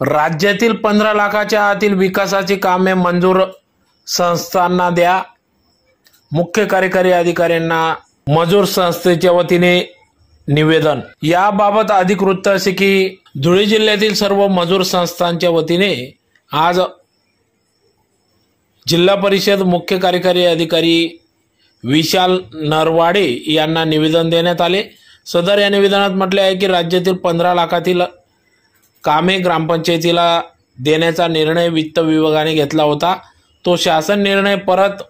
राज्यातील पंधरा लाखाच्या आतील विकासाची कामे मंजूर संस्थांना द्या. मुख्य कार्यकारी अधिकाऱ्यांना मजूर संस्थेच्या वतीने निवेदन. याबाबत अधिक वृत्त असे की धुळे जिल्ह्यातील सर्व मजूर संस्थांच्या वतीने आज जिल्हा परिषद मुख्य कार्यकारी अधिकारी विशाल नरवाडे यांना निवेदन देण्यात आले. सदर या निवेदनात म्हटले आहे की राज्यातील पंधरा लाखातील कामे ग्रामपंचायतीला देण्याचा निर्णय वित्त विभागाने घेतला होता. तो शासन निर्णय परत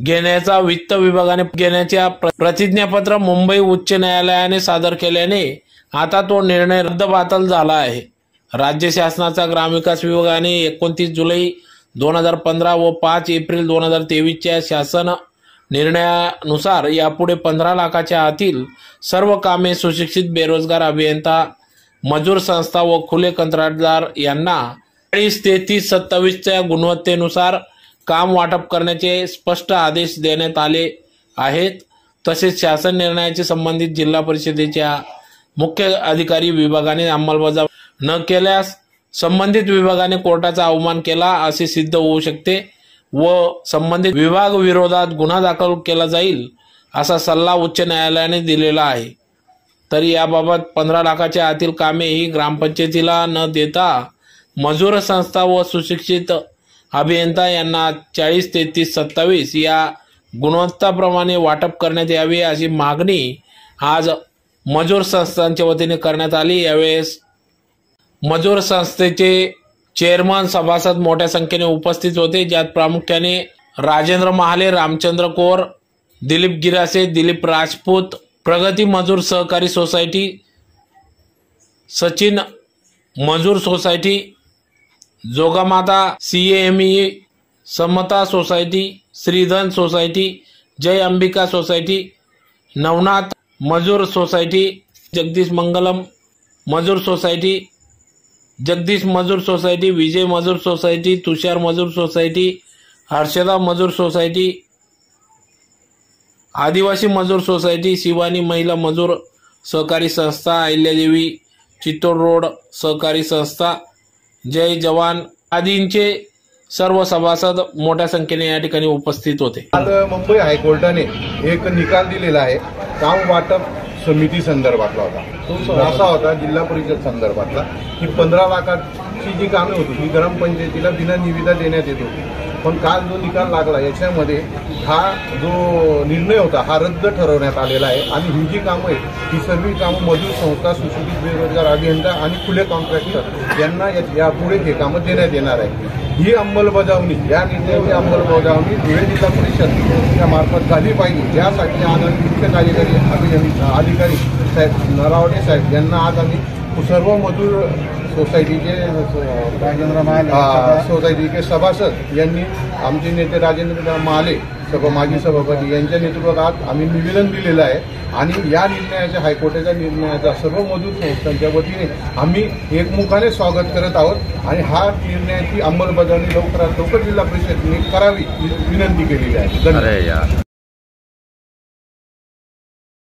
घेण्याचा वित्त विभागाने घेण्याच्या प्र- प्रतिज्ञापत्र मुंबई उच्च न्यायालयाने सादर केल्याने आता तो निर्णय रद्दबातल झाला आहे. राज्य शासनाचा ग्रामविकास विभागाने एकोणतीस जुलै दोन हजार पंधरा व पाच एप्रिल दोन हजार तेवीसच्या शासन निर्णयानुसार यापुढे पंधरा लाखाच्या आतील सर्व कामे सुशिक्षित बेरोजगार अभियंता मजूर संस्था व खुले कंत्राटदार यांना चाळीस तेहतीस सत्तावीसच्या गुणवत्तेनुसार काम वाटप करण्याचे स्पष्ट आदेश देण्यात आले आहेत. तसेच शासन निर्णयाचे संबंधित जिल्हा परिषदेच्या मुख्य अधिकारी विभागाने अंमलबजावणी न केल्यास संबंधित विभागाने कोर्टाचा अवमान केला असे सिद्ध होऊ शकते व संबंधित विभाग विरोधात गुन्हा दाखल केला जाईल असा सल्ला उच्च न्यायालयाने दिलेला आहे. तरी याबाबत पंधरा लाखाच्या आतील कामे ही ग्रामपंचायतीला न देता मजूर संस्था व सुशिक्षित अभियंता यांना चाळीस तेहतीस सत्तावीस या गुणवत्ताप्रमाणे वाटप करण्यात यावे अशी मागणी आज मजूर संस्थांच्या वतीने करण्यात आली. यावेळेस मजूर संस्थेचे चेअरमन सभासद मोठ्या संख्येने उपस्थित होते. ज्यात प्रामुख्याने राजेंद्र महाले रामचंद्र कोर दिलीप गिरासे दिलीप राजपूत प्रगती मजूर सहकारी सोसायटी सचिन मजूर society Jogamata C M E Samata society Shridhan society Jai Ambika society Navnath मजूर सोसायटी जगदीश मंगलम मजूर सोसायटी जगदीश मजूर सोसायटी विजय मजूर सोसायटी तुषार मजूर सोसायटी हर्षदा मजूर सोसायटी आदिवासी मजूर सोसायटी शिवानी महिला मजूर सहकारी संस्था अहिल्यादेवी चित्तोड रोड सहकारी संस्था जय जवान आदींचे सर्व सभासद मोठ्या संख्येने या ठिकाणी उपस्थित होते. आज मुंबई हायकोर्टाने एक निकाल दिलेला आहे. काम वाटप समिती संदर्भातला होता. तो असा होता जिल्हा परिषद संदर्भातला. की पंधरा लाखाची जी कामे होती ही ग्रामपंचायतीला बिना निविदा देण्यात येत होती. पण काल जो निकाल लागला याच्यामध्ये हा जो निर्णय होता हा रद्द ठरवण्यात आलेला आहे. आणि ही जी कामं आहेत ही सर्व कामं मजूर संस्था सुशिक्षित बेरोजगार अभियंता आणि खुले कॉन्ट्रॅक्टर यांना या- यापुढे हे कामं देण्यात येणार आहे ही अंमलबजावणी या निर्णयाची अंमलबजावणी धुळे जिल्हा परिषद या मार्फत झाली पाहिजे. यासाठी आज आम्ही मुख्य कार्यकारी अभियंता अधिकारी साहेब नरावडे साहेब यांना आज आम्ही सर्व मजूर सोसायटीचे अ, सोसायटीचे सभासद यांनी आमचे नेते राजेंद्र महाले सभा माजी सभापती यांच्या नेतृत्वात आज आम्ही निवेदन दिलेलं आहे. आणि या निर्णयाच्या हायकोर्टाच्या निर्णयाचा सर्व मजूर संस्थांच्या वतीने आम्ही एकमुखाने स्वागत करत आहोत. आणि हा निर्णयाची अंमलबजावणी लवकरात लवकर जिल्हा परिषदेने करावी विनंती केलेली आहे. धन्यवाद.